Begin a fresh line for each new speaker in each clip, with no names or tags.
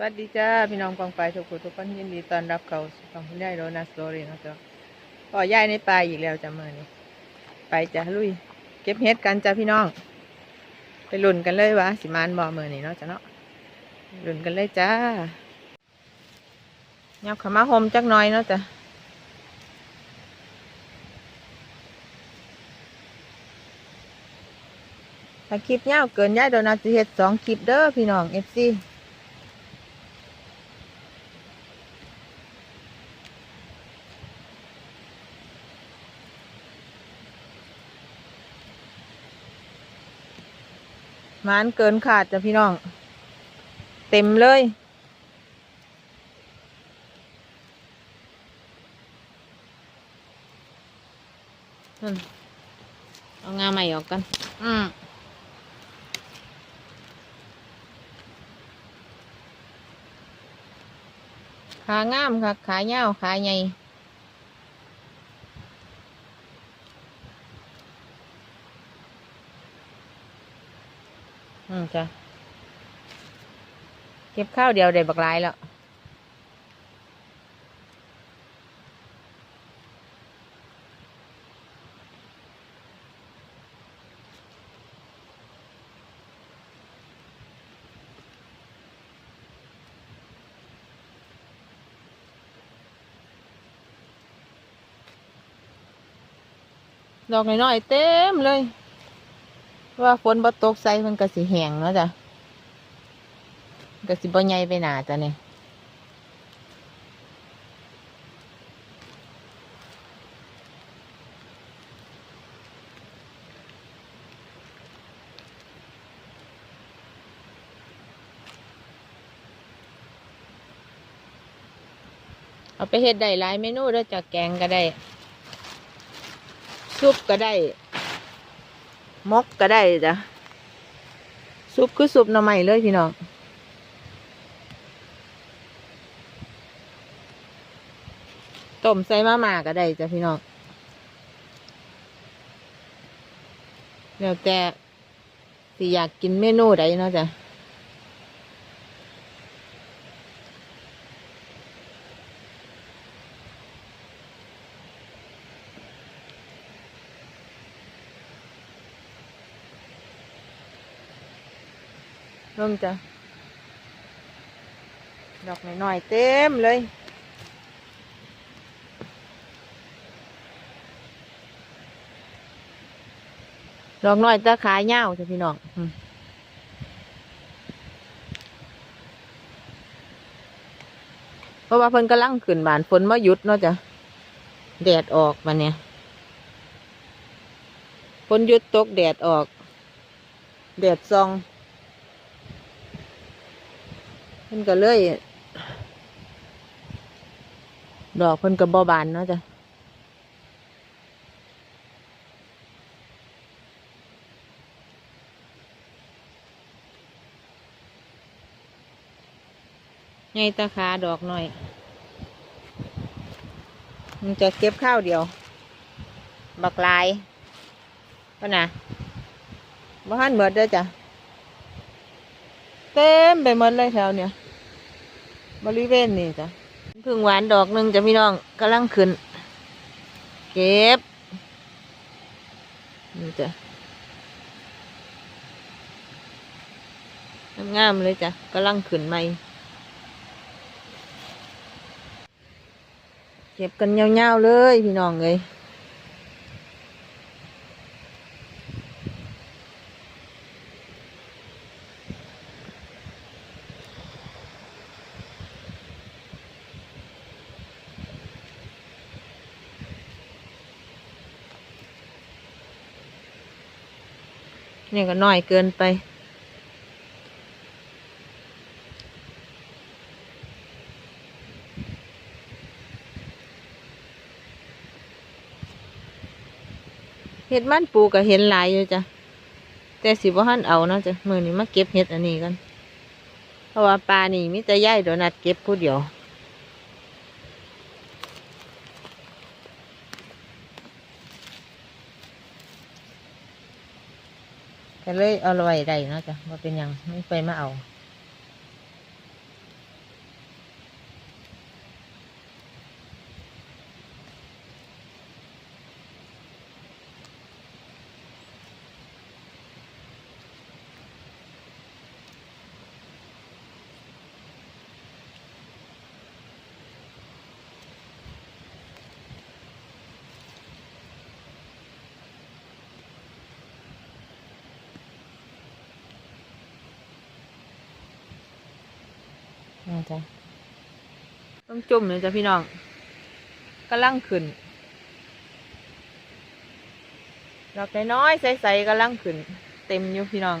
วัสดีจ้าพี่น้องกองไปทุกคนทุกคนยินดีต้อนรับเขาสู่ช่องคุณยายโรนัสโตรีนะจ๊ะก็ยายในป่าอีกแล้วจ้ะมื่อนี้ไปจ้ะลุย เก็บเห็ดกันจ้ะพี่น้อง ไปลุ่นกันเลยวะสิมานบ่มื่อนี้เนาะจ้ะเนาะลุ่นกันเลยจ้ายับขมาโฮมจักหน้อยเนาะจ้ะถ้าคลิปยาวเกินยายโดนัทจะเฮ็ดสองคลิปเด้อพี่น้องเอฟซี มานเกินขาดจ้ะพี่น้อง เต็มเลยอืมเอางาใหม่ออกกัน อืมขางามค่ะ ขาเงาวขาใหญ่ อืมจ้ะเก็บข้าวเดียวได้บักหลายแล้วดอกน้อยๆเต็มเลย ว่าฝนบ่ตกใส่มันก็สิแห้งเนาะจ้ะก็สิบ่ใหญ่ไปหนาจ้ะเนี่ยเอาไปเฮ็ดได้หลายเมนูด้อจ้ะแกงก็ได้ ซุปก็ได้ มกก็ได้จ้ะซุปคือซุปหน่อไม้เลยพี่น้องต้มใส่มาม่าก็ได้จ้ะพี่น้องแล้วแต่สิอยากกินเมนูใดเนาะจ้ะ เริ่มจ้ะดอกหน้อยๆเต็มเลยดอกน้อยตะขายยาจ้ะพี่น้องเพราะว่าเพิ่นกำลังขึ้นบานฝนมาหยุดเนาะจ้ะแดดออกมาเนี่ยฝนหยุดตกแดดออก แดดซองเพิ่นก็เลย ดอกเพิ่นก็บ่บานเนาะจ้ะไงตาขาดอกหน่อย มันจะเก็บข้าวเดียว บักลายก็นะบ้านเบิดเด้จ้ะ เต็มไปหมดเลยแถวเนี่ย บริเวณนี่จ้ะพึ่งหวานดอกหนึ่งจะพี่น้องกำลังขึ้น เก็บ นี่จ้ะงามเลยจ้ะกำลังขึ้นใหม่ เก็บกันยาวๆเลยพี่น้องเลย เนี่ยก็น้อยเกินไป เห็ดมันปูก็เห็นหลายอยู่จ้ะ แต่สิบ่หันเอาเนาะจ้ะมือนี้มาเก็บเห็ดอันนี้กัน เพราะว่าปลานี่มิแต่ย่ายโดนัดเก็บผู้เดียว ก็เลยเอาไว้ได้เนาะจ้ะว่าเป็นยังไม่ไปมาเอา นี่จ้ะต้องจุ่มเลยจ้ะพี่น้องกำลังขึ้นดอกน้อยๆใสๆกำลังขึ้น เต็มอยู่พี่น้อง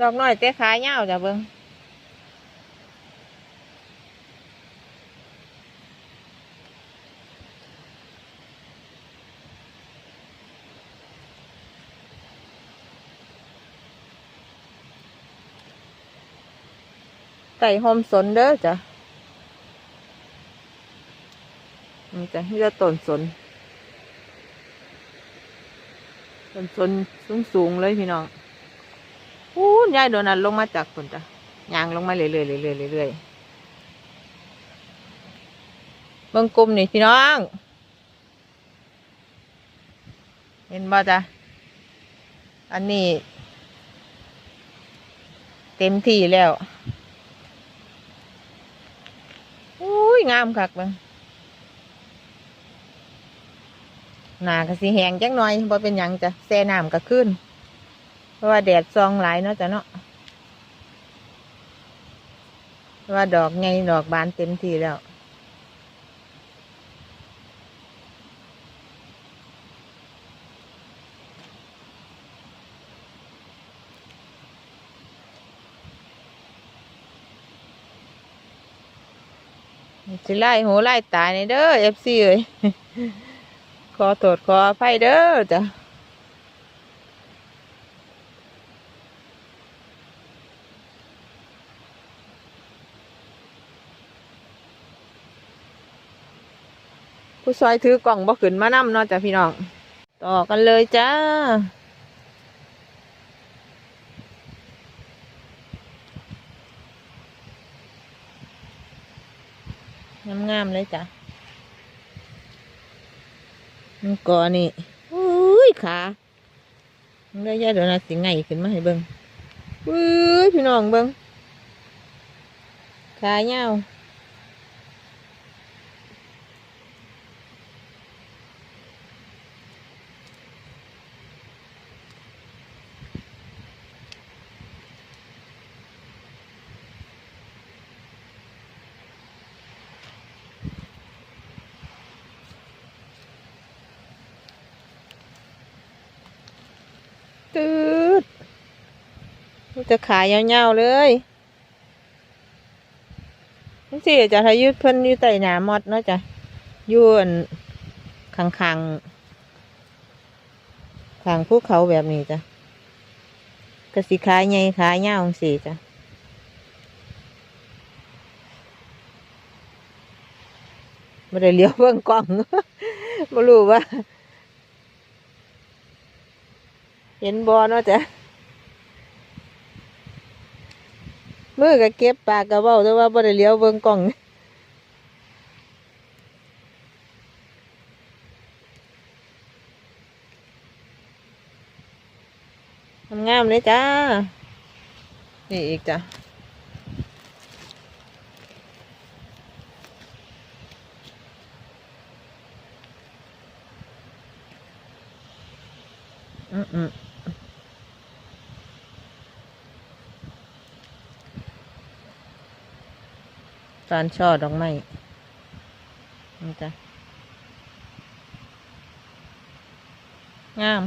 ดอกน้อยแต่ขายาจ้ะเบิ้ง ไก่หอมสนเด้อจ้ะนี่จ้ะนี่จะต้นสนต้นสนสูงสูงเลยพี่น้องอู้ยายโดนัทลงมาจากฝนจ้ะยางลงมาเรื่อยๆเรื่อยๆเรื่อยๆเบิ่งกลุ่มนี่พี่น้อง เห็นบ่จ้ะอันนี้ เต็มที่แล้วอุ้ย งามคักบิ่งหนากระสีแหงจังหน่อยบ่เป็นหยังจ้ะแซ่น้ำก็ขึ้น เพราะว่าแดดซองหลายเนาะจ้ะเนาะเพราะว่าดอกไงดอกบานเต็มทีแล้ว สิไล่หูไล่ตายในเด้อเอฟซีเอ้ยขอโทษขออภัยเด้อจ้ะผู้ซอยถือกล่องบ่ขึ้นมานำเนาะจ้ะพี่น้อง ต่อกันเลยจ้า งามๆเลยจ้ะมันก่อนี่อุ้ยขาเลือยาเดี๋ยวนะสิไงขึ้นมาให้เบิ้งอุ้ยพี่น้องเบิ้งขาเงาืดจะขายยาวๆเลยนี่สิจะทายุดเพิ่นอยู่ใต้หนามอดเนาะจ้ะยุ่อันข้างๆข้างภูเขาแบบนี้จ้ะกระสิขายใหญ่ขายยาวสิจ้ะไม่ได้เลี้ยวเบิ่งกล้องไม่รู้ว่า เห็นบอเนาะจ้ะมือก็เก็บปากกระเบ้าแต่ว่าบ่ได้เลี้ยวเบิ่งกล้องงามเลยจ้า นี่อีกจ้ะอืมอืม ตานช่อดอกไม้นี่จ้ะงาม